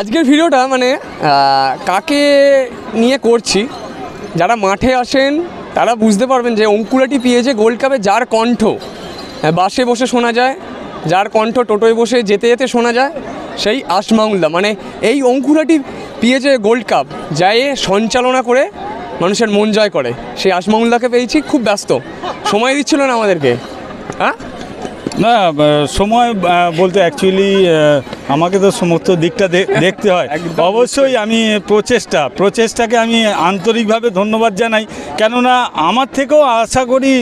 আজকের ভিডিওটা মানে কাকে নিয়ে করছি, যারা মাঠে আসেন, তারা বুঝতে পারবেন যে অঙ্কুরাটি পেয়েছে গোল্ড কাপে যার কণ্ঠ। বাসে বসে শোনা যায়, যার কণ্ঠ টোটোয় বসে যেতে যেতে শোনা যায়, সেই আসমাউল্লা মানে এই অঙ্কুরাটি পেয়েছে গোল্ড কাপ যাই সঞ্চালনা করে মানুষের মন জয় করে। সেই আসমাউল্লাকে পেয়েছি, খুব ব্যস্ত। সময় দিচ্ছিল না আমাদেরকে। হ্যাঁ না সময় বলতে অ্যাকচুয়ালি আমাকে তো সমস্ত দিকটা দেখতে হয়। অবশ্যই আমি প্রচেষ্টা প্রচেষ্টাকে আমি আন্তরিকভাবে ধন্যবাদ জানাই। কেননা আমার থেকেও আশা করি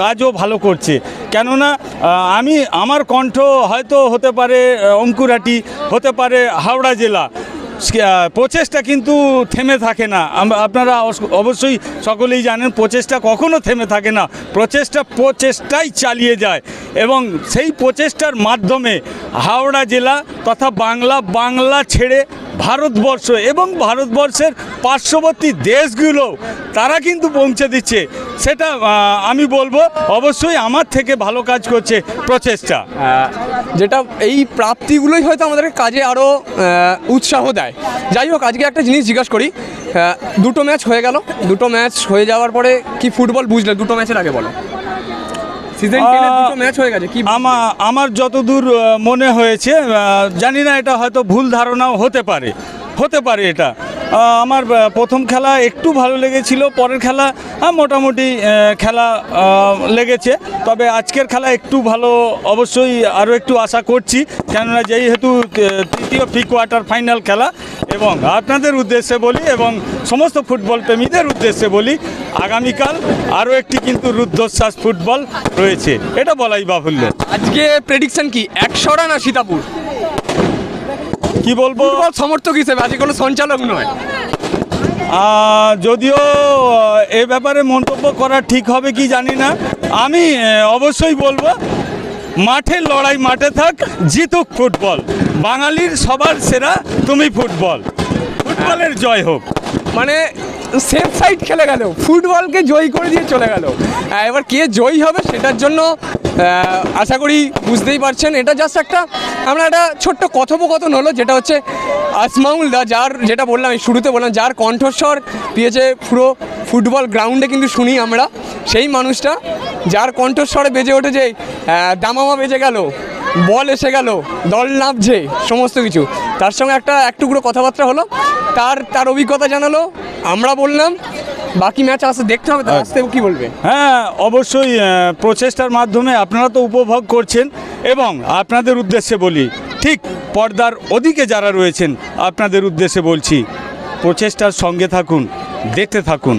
কাজও ভালো করছে। কেননা আমি আমার কণ্ঠ হয়তো হতে পারে অঙ্কুরাটি হতে পারে হাওড়া জেলা। প্রচেষ্টা কিন্তু থেমে থাকে না। আপনারা অবশ্যই সকলেই জানেন, প্রচেষ্টা কখনো থেমে থাকে না। প্রচেষ্টা প্রচেষ্টাই চালিয়ে যায় এবং সেই প্রচেষ্টার মাধ্যমে হাওড়া জেলা তথা বাংলা বাংলা ছেড়ে ভারতবর্ষ এবং ভারতবর্ষের পার্শ্ববর্তী দেশগুলো, তারা কিন্তু পৌঁছে দিচ্ছে। সেটা আমি বলব, অবশ্যই আমার থেকে ভালো কাজ করছে প্রচেষ্টা। যেটা এই প্রাপ্তিগুলোই হয়তো আমাদের কাজে আরও উৎসাহ দেয়। যাই হোক, আজকে একটা জিনিস জিজ্ঞাসা করি। দুটো ম্যাচ হয়ে গেল। দুটো ম্যাচ হয়ে যাওয়ার পরে কি ফুটবল বুঝলে? দুটো ম্যাচের আগে বলো। সিজন দুটো ম্যাচ হয়ে গেছে কি আমার যতদূর মনে হয়েছে জানি না এটা হয়তো ভুল ধারণাও হতে পারে হতে পারে এটা। আমার প্রথম খেলা একটু ভালো লেগেছিল পরের খেলা মোটামুটি খেলা লেগেছে। তবে আজকের খেলা একটু ভালো অবশ্যই আরও একটু আশা করছি। কেননা যেহেতু তৃতীয় প্রি কোয়ার্টার ফাইনাল খেলা এবং আপনাদের উদ্দেশ্যে বলি এবং সমস্ত ফুটবল প্রেমীদের উদ্দেশ্যে বলি আগামীকাল আরও একটি কিন্তু রুদ্ধশ্বাস ফুটবল রয়েছে। এটা বলাই বাহুল্য। আজকে প্রেডিকশন কি? একশো রান আর সীতাপুর। কি বলব? সমর্থক হিসেবে আজকে কোনো সঞ্চালক নয়। যদিও এ ব্যাপারে মন্তব্য করা ঠিক হবে কি জানি না। আমি অবশ্যই বলব মাঠের লড়াই মাঠে থাক, জিতুক ফুটবল। বাঙালির সবার সেরা, তুমি ফুটবল। ফুটবলের জয় হোক। মানে সেফ সাইড খেলে গেল। ফুটবলকে জয়ী করে দিয়ে চলে গেল। এবার কে জয়ী হবে সেটার জন্য আশা করি বুঝতেই পারছেন। এটা জাস্ট একটা, আমরা একটা ছোট্ট কথোপকথন হলো, যেটা হচ্ছে আসমাউল দা, যার, যেটা বললাম শুরুতে বললাম, যার কণ্ঠস্বর পেয়েছে পুরো ফুটবল গ্রাউন্ডে কিন্তু শুনি আমরা। সেই মানুষটা যার কণ্ঠস্বরে বেজে ওঠেছে যে দামামা বেজে গেল, বল এসে গেল, দল নামছে সমস্ত কিছু। তার সঙ্গে একটা, এক টুকরো কথাবার্তা হলো, তার তার অভিজ্ঞতা জানালো, আমরা বললাম, বাকি ম্যাচ আসতে দেখতে হবে আসতে কি বলবে? হ্যাঁ অবশ্যই প্রচেষ্টার মাধ্যমে আপনারা তো উপভোগ করছেন এবং আপনাদের উদ্দেশ্যে বলি, ঠিক পর্দার ওদিকে যারা রয়েছেন, আপনাদের উদ্দেশ্যে বলছি, প্রচেষ্টার সঙ্গে থাকুন, দেখতে থাকুন।